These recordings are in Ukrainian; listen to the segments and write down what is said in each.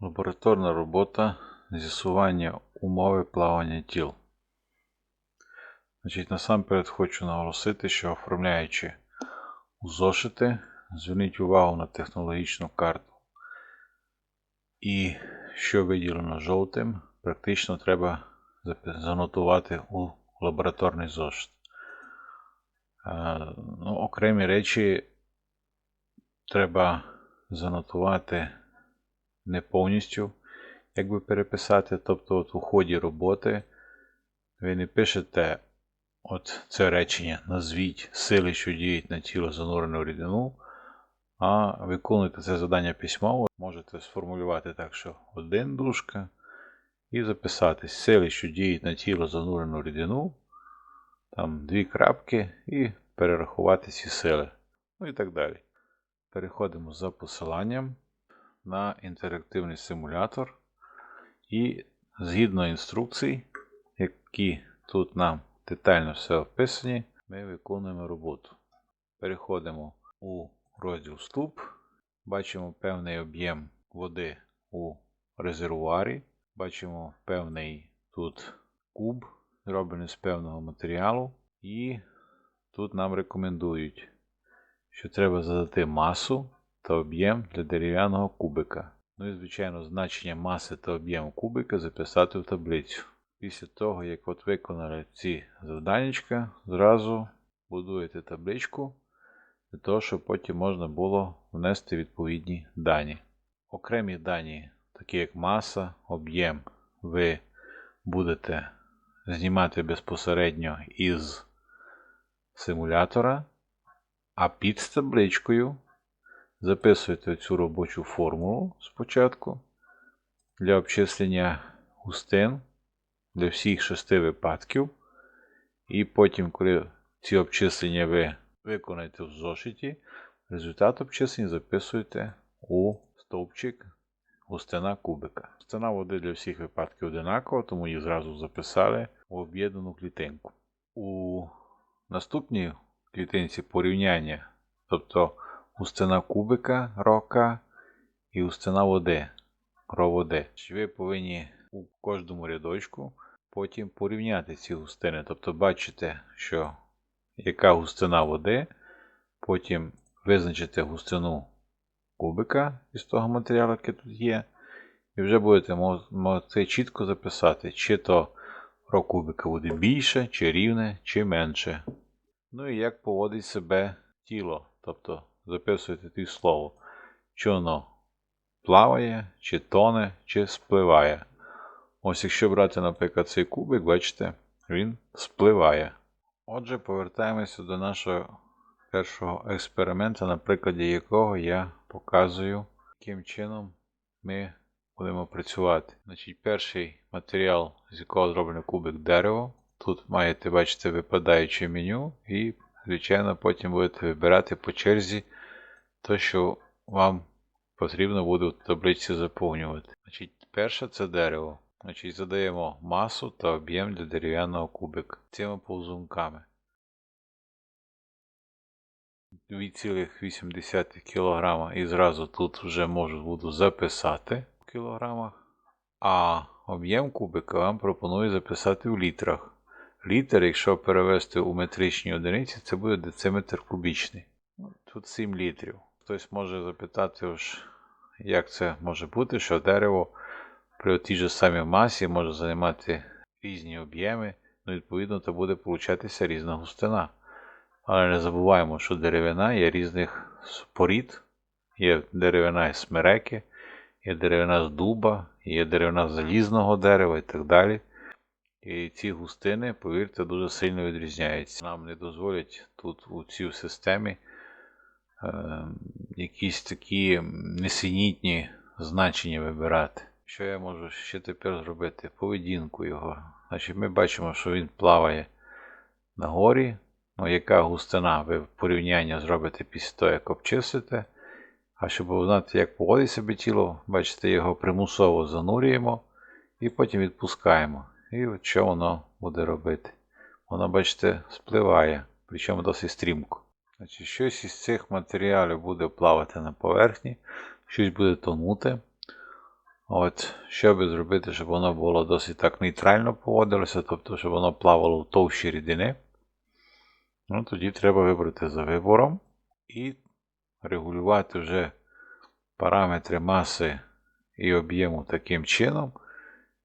Лабораторна робота з'ясування умови плавання тіл. Значить, Насамперед хочу наголосити, що оформляючи у зошити, зверніть увагу на технологічну карту. І що виділено жовтим, практично треба занотувати у лабораторний зошит. Ну, Окремі речі треба занотувати не повністю, якби переписати. Тобто от у ході роботи ви не пишете от це речення, назвіть сили, що діють на тіло занурену рідину, а виконуєте це завдання письмово, можете сформулювати так, що один дужка, і записати сили, що діють на тіло занурену рідину, там дві крапки, і перерахувати ці сили. Ну і так далі. Переходимо за посиланням на інтерактивний симулятор. І згідно інструкцій, які тут нам детально все описані, ми виконуємо роботу. Переходимо у розділ вступ, бачимо певний об'єм води у резервуарі, бачимо певний тут куб, зроблений з певного матеріалу, і тут нам рекомендують, що треба задати масу та об'єм для дерев'яного кубика. Ну і, звичайно, значення маси та об'єму кубика записати в таблицю. Після того, як от виконали ці завданнячка, зразу будуєте табличку для того, щоб потім можна було внести відповідні дані. Окремі дані, такі як маса, об'єм, ви будете знімати безпосередньо із симулятора, а під табличкою Записуєте цю робочу формулу спочатку для обчислення густин для всіх шести випадків. І потім, коли ці обчислення ви виконаєте в зошиті, результат обчислення записуєте у стовпчик густина кубика. Густина води для всіх випадків одинакова, тому її зразу записали у об'єднану клітинку. У наступній клітинці порівняння, тобто густина кубика рока і густина води роводи. Ви повинні у кожному рядочку потім порівняти ці густини. Тобто бачите, що яка густина води, потім визначите густину кубика із того матеріалу, який тут є. І вже будете могти чітко записати, чи то ро кубика буде більше, чи рівне, чи менше. Ну і як поводить себе тіло. тобто записуєте ті слово, чи воно плаває, чи тоне, чи спливає. Ось якщо брати, наприклад, цей кубик, бачите, він спливає. Отже, повертаємося до нашого першого експерименту, на прикладі якого я показую, яким чином ми будемо працювати. Значить, Перший матеріал, з якого зроблений кубик дерево. Тут маєте, бачите, випадаюче меню, і, звичайно, потім будете вибирати по черзі те, що вам потрібно буде в таблиці заповнювати. Значить, Перше це дерево. Значить, Задаємо масу та об'єм для дерев'яного кубика цими повзунками. 2,8 кг і зразу тут вже можу буду записати в кілограмах. А об'єм кубика вам пропоную записати в літрах. Літр, якщо перевести у метричні одиниці, це буде дециметр кубічний. Тут 7 літрів. Хтось може запитати, як це може бути, що дерево при тій же самій масі може займати різні об'єми, ну, відповідно, то буде получатися різна густина. Але не забуваємо, що деревина є різних порід, є деревина з смереки, є деревина з дуба, є деревина з залізного дерева і так далі. І ці густини, повірте, дуже сильно відрізняються. Нам не дозволять тут у цій системі якісь такі несенітні значення вибирати. Що я можу ще тепер зробити? Поведінку його. Значить, Ми бачимо, що він плаває на горі. Ну, яка густина ви порівняння зробите після того, як обчислите. А щоб узнати, як поводить себе тіло, бачите, його примусово занурюємо і потім відпускаємо. І от що воно буде робити. Воно, бачите, спливає, причому досить стрімко. Значить, Щось із цих матеріалів буде плавати на поверхні, щось буде тонути. От, би зробити, щоб воно було досить так нейтрально поводилося, тобто, щоб воно плавало в товщі рідини. Ну, тоді треба вибрати за вибором і регулювати вже параметри маси і об'єму таким чином,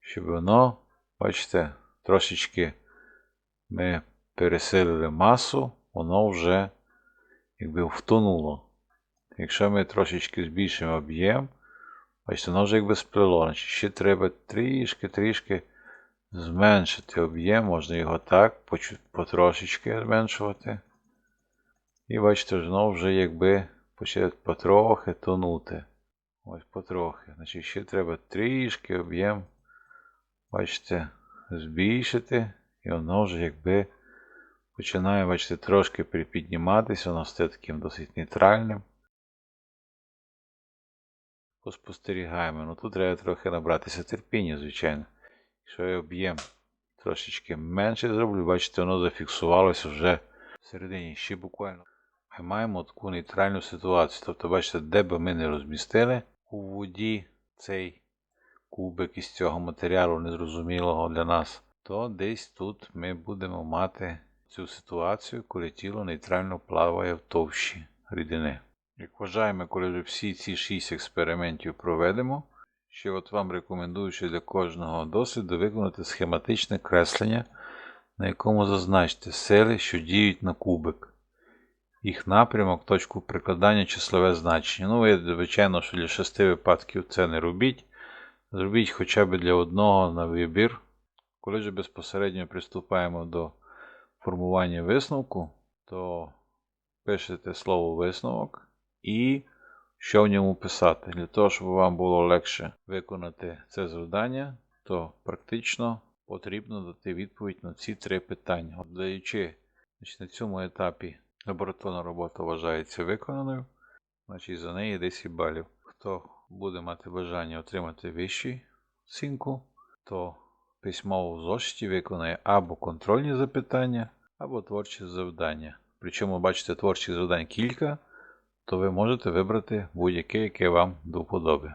щоб воно, бачите, трошечки ми пересилили масу, воно вже якби втонуло. Якщо ми трошечки збільшимо об'єм, бачите, якби сплело. Значить, ще треба трішки-трішки зменшити об'єм, можна його так потрошечки зменшувати. І бачите, знову вже якби почне потрохи тонути. Ось потрохи. Значить, ще треба трішки об'єм, бачите, збільшити. І воно вже якби починає, бачите, трошки припідніматися, воно стає таким досить нейтральним. Поспостерігаємо. Ну тут треба трохи набратися терпіння, звичайно. Якщо я об'єм трошечки менше зроблю, бачите, воно зафіксувалося вже всередині, ще буквально. Ми маємо таку нейтральну ситуацію. Тобто, бачите, де би ми не розмістили у воді цей кубик із цього матеріалу незрозумілого для нас, то десь тут ми будемо мати цю ситуацію, коли тіло нейтрально плаває в товщі рідини. Як вважаємо, коли всі ці шість експериментів проведемо, ще от вам рекомендую ще для кожного досвіду виконати схематичне креслення, на якому зазначте сили, що діють на кубик. Їх напрямок, точку прикладання, числове значення. Ну, ви, звичайно, що для шести випадків це не робіть. Зробіть хоча б для одного на вибір. Коли ж безпосередньо приступаємо до формування висновку, то пишете слово висновок і що в ньому писати. Для того, щоб вам було легше виконати це завдання, то практично потрібно дати відповідь на ці три питання. От даючи значить, на цьому етапі лабораторна робота вважається виконаною, значить за неї 10 балів. Хто буде мати бажання отримати вищу оцінку, то письмово в зошиті виконує або контрольні запитання, або творчі завдання. Причому, бачите, творчих завдань кілька, то ви можете вибрати будь-яке, яке вам до вподоби.